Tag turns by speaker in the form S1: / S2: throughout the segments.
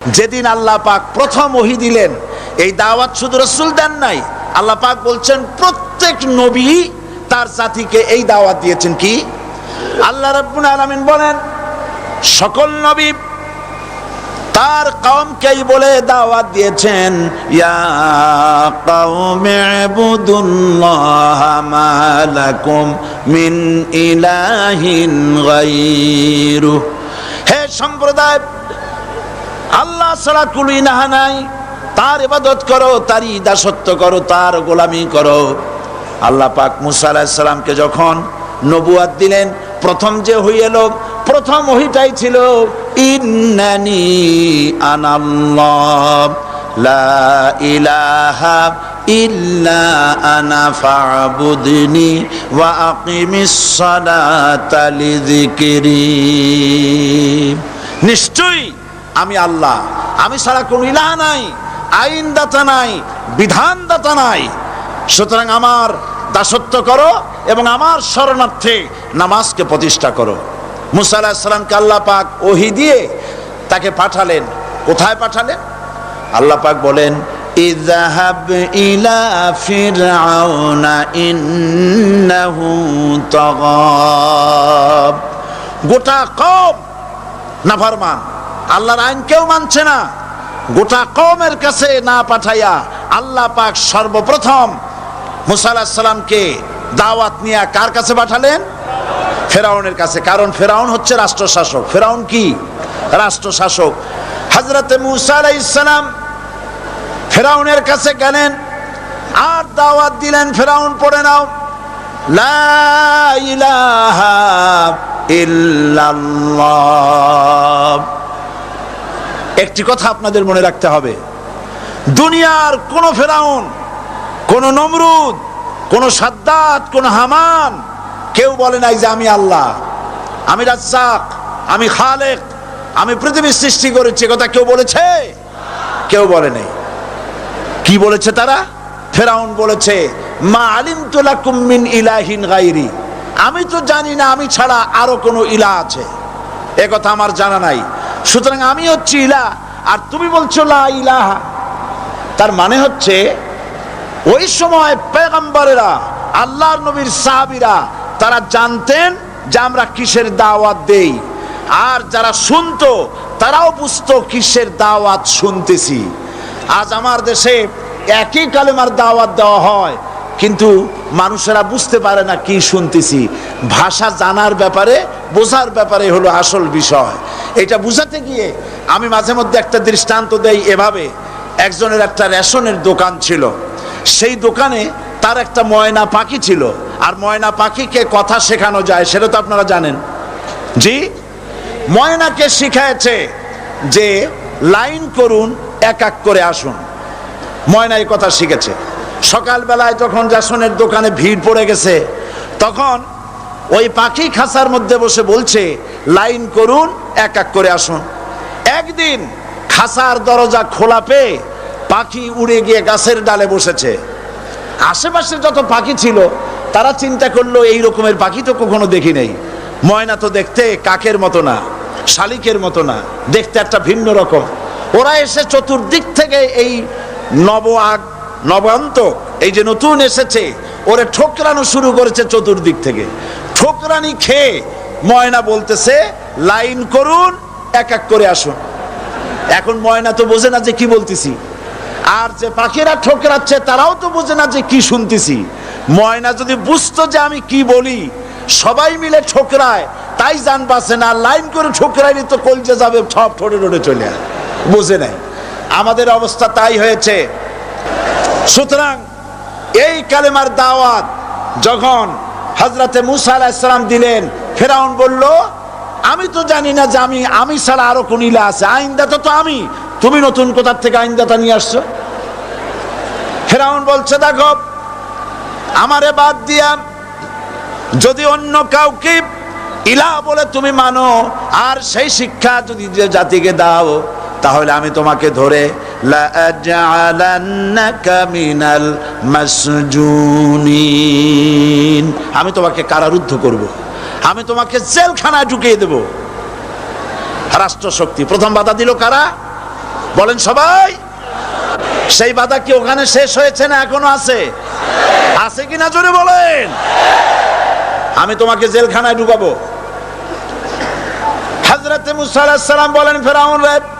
S1: যেদিন আল্লাহ পাক প্রথম ওহি দিলেন, এই দাওয়াত শুধু রসুল দেন নাই, আল্লাহ পাক বলছেন, প্রত্যেক নবী তার জাতিকে এই দাওয়াত দিয়েছেন কি? আল্লাহ রাব্বুল আলামিন বলেন, সকল নবী তার কমকেই বলে দাওয়াত দিয়েছেন মিন ইলাহিন হে সম্প্রদায় আল্লাহ ছাড়া কুলি নাহা নাই। তার ইবাদত করো তারই দাসত্ব করো, তার গোলামি করো। আল্লাহ পাক মুসা আলাহিসাল্লামকে যখন নবুয়াত দিলেন, প্রথম যে হইয়ে লোক প্রথম ওহিটাই ছিল, ইন্নানি আনাল্লাহ, লা ইলাহা ইল্লা আনা ফাবুদনি ওয়া আকিমিস সালাতা লিযিকরি। নিশ্চয়ই আমি আল্লাহ। আমি ছাড়া কোন ইলাহ নাই, আইনদাতা নাই, বিধানদাতা নাই। সুতরাং আমার দাসত্ব করো এবং আমার শরণার্থে নামাজকে প্রতিষ্ঠা করো। মুসা আল্লাহ পাক ওহি দিয়ে তাকে পাঠালেন। কোথায় পাঠালেন? আল্লাহ পাক বলেন ইজাহাব ইলা ফিরআউনা ইন্নাহু তাগাব। গোটা কম নাফরমান। আল্লাহর আইন কেউ মানছে না। গোটা কমের কাছে না পাঠাইয়া আল্লাহ পাক সর্বপ্রথম মুসা সালামকে দাওয়াত নিয়ে কার কাছে পাঠালেন? ফেরাউনের কাছে। কারণ ফেরাউন হচ্ছে রাষ্ট্র শাসক ফেরাউন কি? রাষ্ট্র শাসক হজরতে মুসা আলাইসালাম ফেরাউনের কাছে গেলেন, আর দাওয়াত দিলেন, ফেরাউন পড়ে নাও। লা ইল্লাল্লাহ। একটি কথা আপনাদের মনে রাখতে হবে। দুনিয়ার কোন ফেরাউন, কোন নমরুদ, কোন সাদ্দাত, কোন হামান, কেউ বলে নাই যে আমি আল্লাহ। আমি রাজ্জাক, আমি খালেক, আমি পৃথিবীর সৃষ্টি করেছি কথা কেউ বলেছে? কেউ বলে নেই। কি বলেছে তারা? ফেরাউন বলেছে, মা আলিম তোলা কুম্মিন ইলাহিন গাইরি আমি তো জানি না, আমি ছাড়া আরও কোনো ইলা আছে। এ কথা আমার জানা নাই। সুতরাং আমি হচ্ছি ইলা আর তুমি বলছো লা ইলাহা। তার মানে হচ্ছে, ওই সময় পেগম্বরেরা, আল্লাহর নবীর সাহাবিরা, তারা জানতেন যে আমরা কিসের দাওয়াত দেই। আর যারা শুনতো, তারাও বুঝতো কিসের দাওয়াত শুনতেছি। আজ আমার দেশে একই কালেমার দাওয়াত দেওয়া হয়, কিন্তু মানুষেরা বুঝতে পারে না কি শুনতেছি। ভাষা জানার ব্যাপারে, বোঝার ব্যাপারে হলো আসল বিষয়। এটা বুঝাতে গিয়ে আমি মাঝে মধ্যে একটা দৃষ্টান্ত দেই এভাবে। একজনের একটা রেশনের দোকান ছিল। সেই দোকানে তার একটা ময়না পাখি ছিল। আর ময়না পাখিকে কথা শেখানো যায়, সেটা তো আপনারা জানেন। জি? ময়নাকে শিখাইছে যে লাইন করুন, এক এক করে আসুন। ময়না এই কথা শিখেছে। সকালবেলায় যখন রেশনের দোকানে ভিড় পড়ে গেছে, তখন ওই পাখি খাঁচার মধ্যে বসে বলছে, লাইন করুন, এক এক করে আসুন। একদিন খাঁচার দরজা খোলা পেয়ে পাখি উড়ে গিয়ে গাছের ডালে বসেছে। আশেপাশে যত পাখি ছিল, তারা চিন্তা করল, এই রকমের পাখি তো কখনো দেখি নেই। ময়না তো দেখতে কাকের মতো না, শালিকের মতো না, দেখতে একটা ভিন্ন রকম। ওরা এসে চতুর্দিক থেকে এই নব আগ নবান্ত এই যে নতুন এসেছে, ওরে ঠোকরানো শুরু করেছে চতুর্দিক থেকে। ঠোকরানি খেয়ে ময়না বলতেছে, লাইন করুন, এক এক করে আসুন। এখন ময়না তো বোঝে না যে কি বলতেছি। আর যে পাখিরা ঠোকরাচ্ছে, তারাও তো বোঝে না যে কি শুনতেছি। ময়না যদি বুঝতো যে আমি কি বলি, সবাই মিলে ঠোকরায়, তাই জান পাচ্ছে না, লাইন করে ঠোকরাইলে তো কলজে যাবে সব ঠোঁটে ঠোঁটে চলে। বোঝে নাই। আমাদের অবস্থা তাই হয়েছে। সুতরাং এই কালেমার দাওয়াত যখন হজরতে মুসা আলাহিসাম দিলেন। ফেরাউন বলল, আমি তো জানি না যে আমি আমি ছাড়া আরও কোন ইলা আছে। আইনদাতা তো আমি। তুমি নতুন কোথার থেকে আইনদাতা নিয়ে আসছো? ফেরাউন বলছে, দেখো, আমারে বাদ দিয়া যদি অন্য কাউকে ইলা বলে তুমি মানো, আর সেই শিক্ষা যদি জাতিকে দাও তাহলে আমি তোমাকে ধরে আমি তোমাকে কারারুদ্ধ করব। আমি তোমাকে জেলখানায় ঢুকিয়ে দেব। রাষ্ট্র শক্তি প্রথম বাধা দিল কারা? বলেন সবাই। সেই বাধা কি ওখানে শেষ হয়েছে না এখনও আছে? আছে কি না জোরে বলেন। আমি তোমাকে জেলখানায় ঢুকাবো। হাজরাতে মুসা আলাইহিস সালাম বলেন, ফেরাউন রে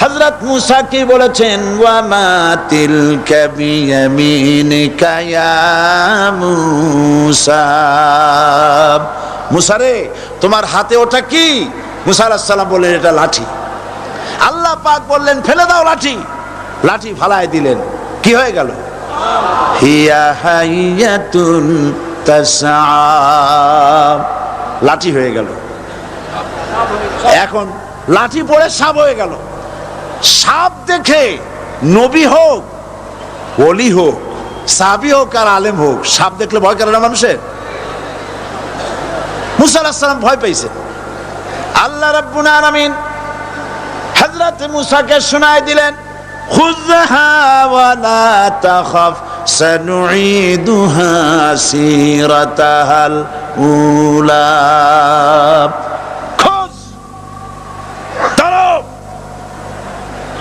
S1: হযরত মুসা কি বলেছেন? ওয়া মা তিলকা বিয়ামিনিকা ইয়া মুসা। মুসা রে, তোমার হাতে ওটা কি? মুসা আলাইহিস সালাম বললেন, এটা লাঠি। আল্লাহ পাক বললেন, ফেলে দাও লাঠি। লাঠি ফালায় দিলেন। কি হয়ে গেল? হিয়া লাঠি হয়ে গেল। এখন লাঠি পড়ে সাপ হয়ে গেল। সাপ দেখে নবী হোক অলি হোক সাবি হোক আর আলেম হোক, সাপ দেখলে ভয় করে না মানুষের? মুসা ভয় পাইছে আল্লাহ রাব্বুল আলামিন হযরত মুসাকে শোনায় দিলেন, খুযহা ওয়ালা তাখাফ, সানুঈদুহা সিরাতাহাল উলা খোঁজ ধরো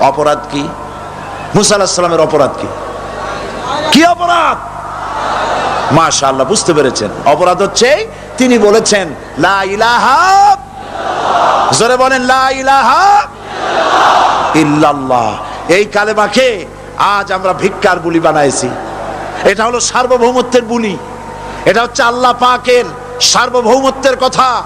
S1: অপরাধ কি? মুসা অপরাধ কি? কি অপরাধ? মাশা আল্লাহ বুঝতে পেরেছেন। অপরাধ হচ্ছে, তিনি বলেছেন, লা ইলাহা জোরে বলেন, লা ইলাহা ইল্লাল্লাহ। এই কালেমাকে আজ আমরা ভিক্ষার বুলি বানাইছি। এটা হলো সার্বভৌমত্বের বুলি। এটা হচ্ছে আল্লাহ পাকের সার্বভৌমত্বের কথা।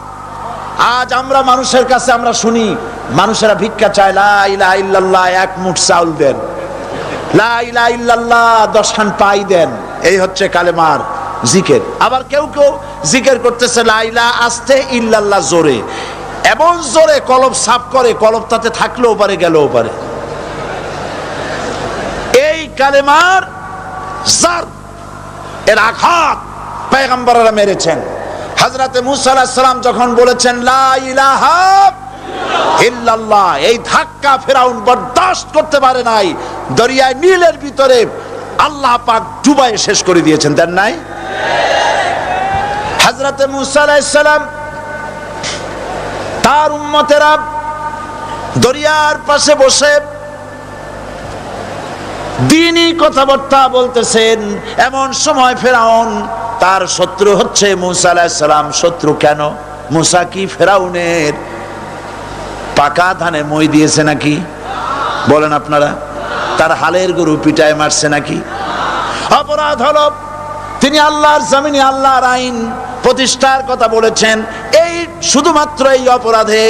S1: আজ আমরা মানুষের কাছে আমরা শুনি মানুষেরা ভিক্ষা চায়, লা ইলাহা এক মুঠ চাউল দেন। লা ইলাহা ইল্লাল্লাহ দশখান পাই দেন। এই হচ্ছে কালেমার জিকের। আবার কেউ কেউ জিকের করতেছে, লা ইলাহা আস্তে ইল্লাল্লাহ, জোরে। এমন জোরে কলব সাফ করে, কলব তাতে থাকলেও পারে, গেলেও পারে। এই কালেমার জার, এর আঘাত পেগম্বররা মেরেছেন। হজরতে মুসা আলাহিস সালাম যখন বলেছেন, লা এই ধাক্কা ফেরাউন বরদাস্ত করতে পারে নাই। দরিয়ায় নীলের ভিতরে আল্লাহ পাক ডুবাই শেষ করে দিয়েছেন, দেন নাই? তার উম্মতেরা দরিয়ার পাশে বসে দিনই কথাবার্তা বলতেছেন, এমন সময় ফেরাউন, তার শত্রু হচ্ছে মুসা আলাহিসাল্লাম শত্রু কেন? মুসা কি ফেরাউনের পাকা ধানে মই দিয়েছে নাকি? বলেন আপনারা, তার হালের গরু পিটায় মারছে নাকি? অপরাধ হল, তিনি আল্লাহর জামিনে আল্লাহর আইন প্রতিষ্ঠার কথা বলেছেন, এই শুধুমাত্র এই অপরাধে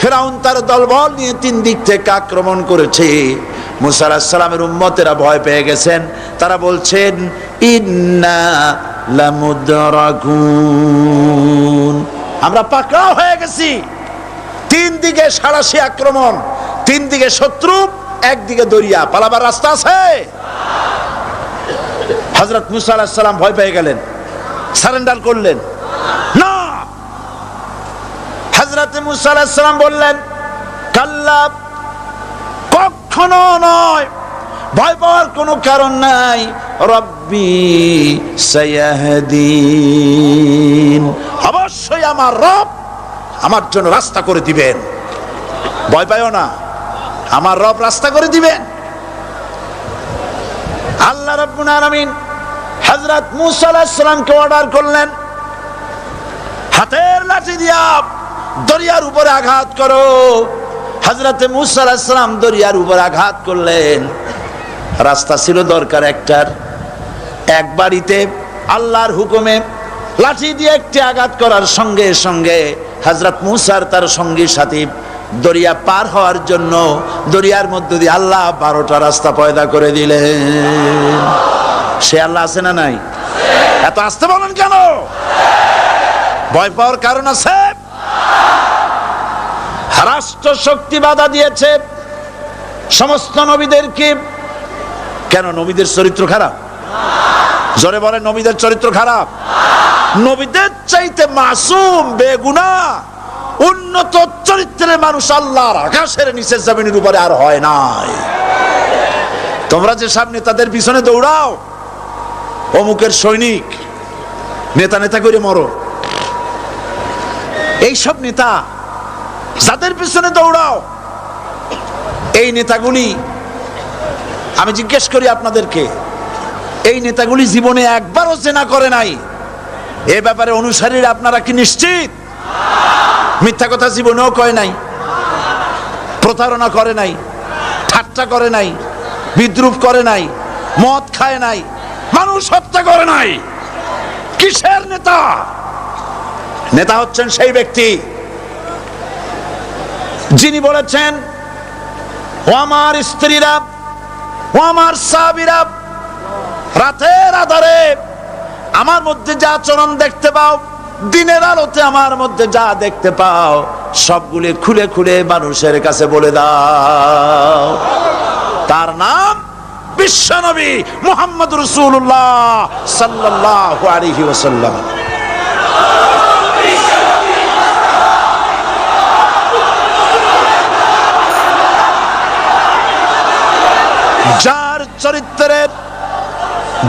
S1: ফেরাউন তার দলবল নিয়ে তিন দিক থেকে আক্রমণ করেছে। মুসা সালামের উম্মতেরা ভয় পেয়ে গেছেন, তারা বলছেন, ইন্না লামুদ্রাকুন। আমরা পাকড়াও হয়ে গেছি। তিন দিকে সারাশি আক্রমণ, তিন দিকে শত্রু একদিকে দরিয়া। পালাবার রাস্তা আছে? হজরত মুসা আলাহিস সালাম ভয় পেয়ে গেলেন, সারেন্ডার করলেন। না! হজরত মুসা বললেন, কাল্লা, কখনো নয়। ভয় পাওয়ার কোনো কারণ নাই। রব্বি সায়াহদিন। অবশ্যই আমার রব আমার জন্য রাস্তা করে দিবেন। ভয় পাইও না। আমার রব রাস্তা করে দিবেন। আল্লাহ রব্বুল আলামিন হযরত আলাইহিস সালামকে অর্ডার করলেন, হাতের লাঠি দিয়া দরিয়ার উপরে আঘাত করো। হযরতে মুসা আলাইহিস সালাম দরিয়ার উপরে আঘাত করলেন। রাস্তা ছিল দরকার একটার। এক বাড়িতে আল্লাহর হুকুমে লাঠি দিয়ে একটি আঘাত করার সঙ্গে সঙ্গে হজরত মুসার তার সঙ্গী সাথী দরিয়া পার হওয়ার জন্য দরিয়ার মধ্যে দিয়ে আল্লাহ বারোটা রাস্তা পয়দা করে দিলেন। সে আল্লাহ আছে না নাই? এত আসতে বলেন কেন? ভয় পাওয়ার কারণ আছে? রাষ্ট্র শক্তি বাধা দিয়েছে। সমস্ত নবীদেরকে। কেন নবীদের চরিত্র খারাপ? জোরে বলে নবীদের চরিত্র খারাপ? নবীদের চাইতে মাসুম, বেগুনা, উন্নত চরিত্রের মানুষ আল্লাহর আকাশের নিচের জমিনের উপরে আর হয় নাই। তোমরা যে সামনে তাদের পিছনে দৌড়াও, অমুকের সৈনিক, নেতা নেতা করে মরো। এইসব নেতা যাদের পিছনে দৌড়াও, এই নেতাগুলি, আমি জিজ্ঞেস করি আপনাদেরকে, এই নেতাগুলি জীবনে একবারও চেনা করে নাই। এ ব্যাপারে অনুসারীরা আপনারা কি নিশ্চিত? মিথ্যা কথা জীবনেও কয় নাই, প্রতারণা করে নাই, ঠাট্টা করে নাই, বিদ্রুপ করে নাই, মদ খায় নাই, মানুষ হত্যা করে নাই। কিসের নেতা? নেতা হচ্ছেন সেই ব্যক্তি যিনি বলেছেন, ও আমার স্ত্রীরা, ও আমার সাবিরা রাতের আধারে আমার মধ্যে যা আচরণ দেখতে পাও, দিনের আলোতে আমার মধ্যে যা দেখতে পাও, সবগুলি খুলে খুলে মানুষের কাছে বলে দাও। তার নাম বিশ্বনবী মোহাম্মদ রসুল্লাহ সাল্লাহ আলহি ওসাল্লাম যার চরিত্রের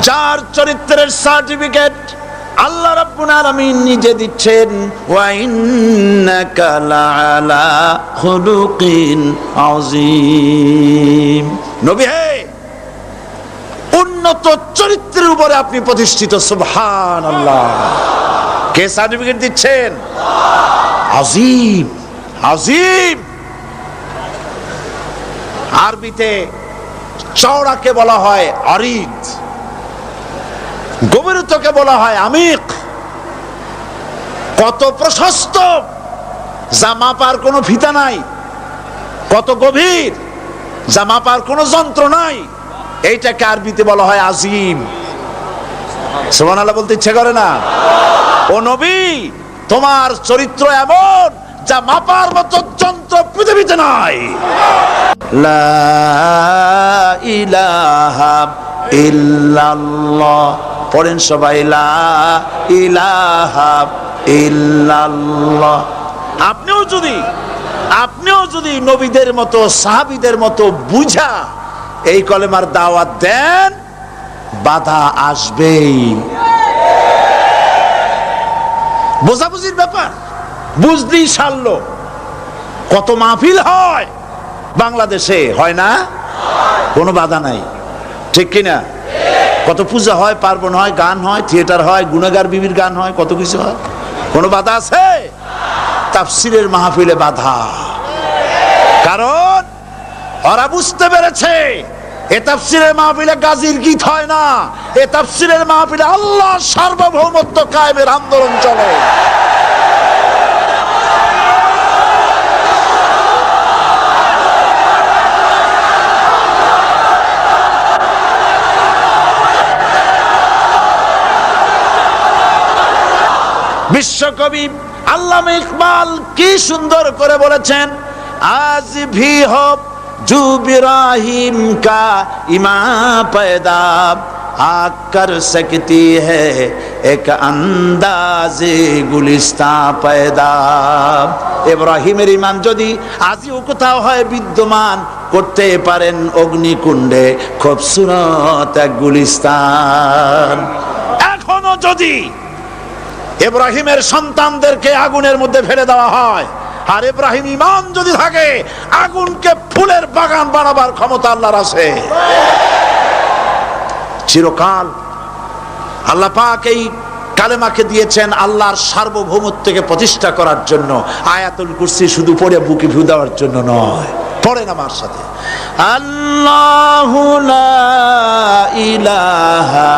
S1: যার চরিত্রের সার্টিফিকেট আল্লাহ রাব্বুল আলামিন নিজে দিচ্ছেন, ওয়া ইন্নাকা লাআলা খুলুকিন আযীম। নবী হে, উন্নত চরিত্রের উপরে আপনি প্রতিষ্ঠিত, সুবহানাল্লাহ। কে সার্টিফিকেট দিচ্ছেন? আজিম আজিম আরবিতে চওড়াকে বলা হয় অরিদ গভীরতাকে বলা হয় আমিক। কত প্রশস্ত। যা মাপার কোনো ফিতা নাই। কত গভীর। যা মাপার কোনো যন্ত্র নাই। এইটাকে আরবিতে বলা হয় আজিম। সোমান আল্লাহ বলতে ইচ্ছে করে না? ও নবী, তোমার চরিত্র এমন যা মাপার মতো যন্ত্র পৃথিবীতে নাই। লা ইলাহা ইল্লাল্লাহ। পড়েন সবাই, লা ইলাহা ইল্লাল্লাহ। আপনিও যদি আপনিও যদি নবীদের মতো, সাহাবীদের মতো বুঝা এই কলেমার দাওয়াত দেন, বাধা আসবেই। বোঝাবুঝির ব্যাপার, বুঝতেই সারলো। কত মাহফিল হয় বাংলাদেশে, হয় না? কোনো বাধা নাই। ঠিক কিনা? কত পূজা হয়, পার্বণ হয়, গান হয়, থিয়েটার হয়, গুণাগার বিবির গান হয়, কত কিছু হয়? কোনো বাধা আছে? তাফসিরের মাহফিলে বাধা। কারণ ওরা বুঝতে পেরেছে, এ তাফসিরের মাহফিলে গাজীর গীত হয় না, এ তাফসিরের মাহফিলে আল্লাহ সার্বভৌমত্ব কায়েমের আন্দোলন চলে। বিশ্বকবি আল্লামা ইকবাল কি সুন্দর করে বলেছেন আজ ভি হোক जुबिराहिम का इमा पैदा आकर सकती है एक अंदाज गुलिस्ता पैदा এব্রাহিমের ইমান যদি আজও কোথাও হয় বিদ্যমান করতে পারেন অগ্নিকুণ্ডে খুব সুরত এক গুলিস্তান এখনো যদি ইব্রাহিমের সন্তানদেরকে আগুনের মধ্যে ফেলে দেওয়া হয়। আর এব্রাহিম ইমান যদি থাকে, আগুনকে ফুলের বাগান বানাবার ক্ষমতা আল্লাহর আছে। চিরকাল আল্লাহ পাক এই কালেমাকে দিয়েছেন আল্লাহর সার্বভৌমত্বকে প্রতিষ্ঠা করার জন্য। আয়াতুল কুরসি শুধু পড়ে বুকে ভিউ দেওয়ার জন্য নয়, পড়েন আমার সাথে। আল্লাহ ইলাহা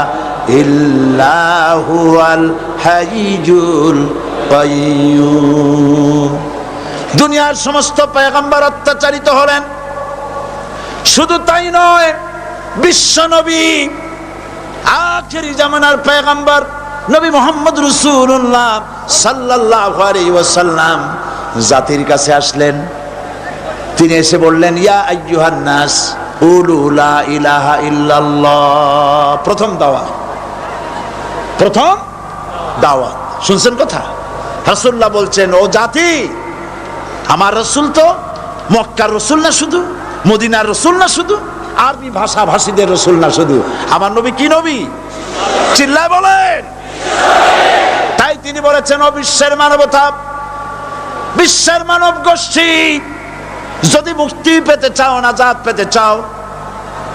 S1: হাইজুল দুনিয়ার সমস্ত পয়গম্বর অত্যাচারিত হলেন। শুধু তাই নয়, বিশ্ব নবী, আখেরি জামানার পেগম্বর নবী মোহাম্মদ রসুল্লাহ সাল্লাহ ওয়াসাল্লাম জাতির কাছে আসলেন। তিনি এসে বললেন, ইয়া আইয়ুহান নাস কুলু লা ইলাহা ইল্লাল্লাহ। প্রথম দাওয়া। প্রথম দাওয়াত। শুনছেন কথা? রাসূলুল্লাহ বলছেন, ও জাতি, আমার রসুল তো মক্কার রসুল না শুধু, মদিনার রসুল না শুধু, আরবি ভাষা ভাষীদের রসুল না শুধু। আমার নবী কি নবী? চিল্লায় বলেন। তাই তিনি বলেছেন, ও বিশ্বের মানবতা বিশ্বের মানব গোষ্ঠী, যদি মুক্তি পেতে চাও না জাত পেতে চাও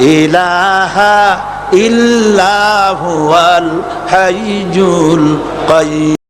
S1: ইলাহা ইল্লাহুয়াল হাইজুল কাইয়্যুম